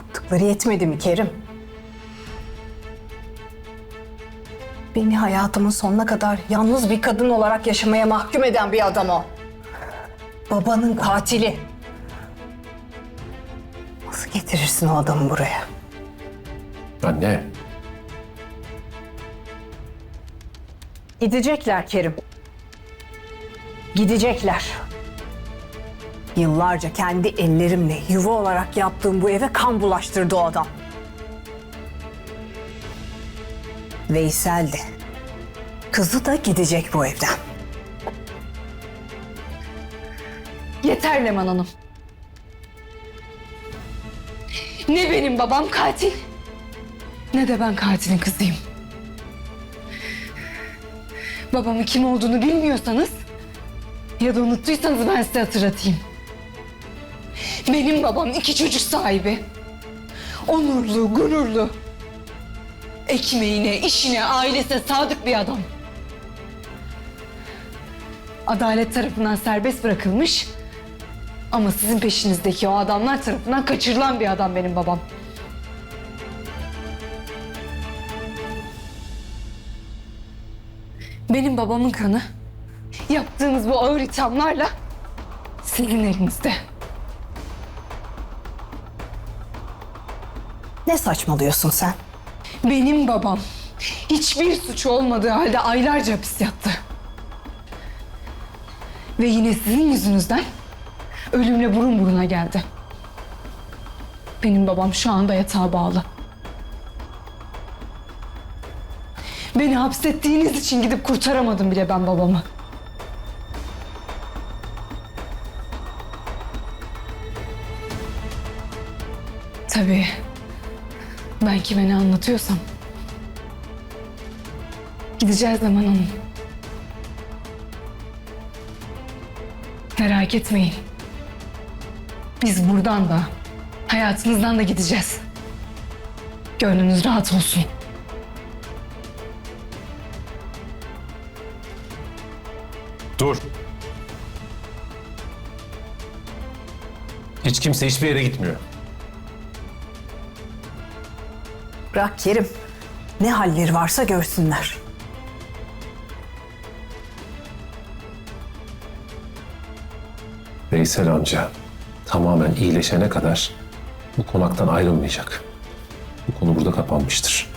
Yaptıkları yetmedi mi Kerim? Beni hayatımın sonuna kadar yalnız bir kadın olarak yaşamaya mahkum eden bir adam o. Babanın katili. Nasıl getirirsin o adamı buraya? Anne. Gidecekler Kerim. Gidecekler. Yıllarca kendi ellerimle yuva olarak yaptığım bu eve kan bulaştırdı o adam. Veysel de. Kızı da gidecek bu evden. Yeter Leman Hanım. Ne benim babam katil, ne de ben katilin kızıyım. Babamın kim olduğunu bilmiyorsanız ya da unuttuysanız ben size hatırlatayım. Benim babam iki çocuk sahibi. Onurlu, gururlu. Ekmeğine, işine, ailesine sadık bir adam. Adalet tarafından serbest bırakılmış ama sizin peşinizdeki o adamlar tarafından kaçırılan bir adam benim babam. Benim babamın kanı yaptığınız bu ağır ithamlarla sizin elinizde. Ne saçmalıyorsun sen? Benim babam hiçbir suçu olmadığı halde aylarca hapis yattı. Ve yine sizin yüzünüzden ölümle burun buruna geldi. Benim babam şu anda yatağa bağlı. Beni hapsettiğiniz için gidip kurtaramadım bile ben babamı. Tabii ben kime ne anlatıyorsam. Gideceğiz Leman Hanım. Merak etmeyin. Biz buradan da, hayatınızdan da gideceğiz. Gönlünüz rahat olsun. Dur. Hiç kimse hiçbir yere gitmiyor. Bırak Kerim. Ne halleri varsa görsünler. Veysel amca tamamen iyileşene kadar bu konaktan ayrılmayacak. Bu konu burada kapanmıştır.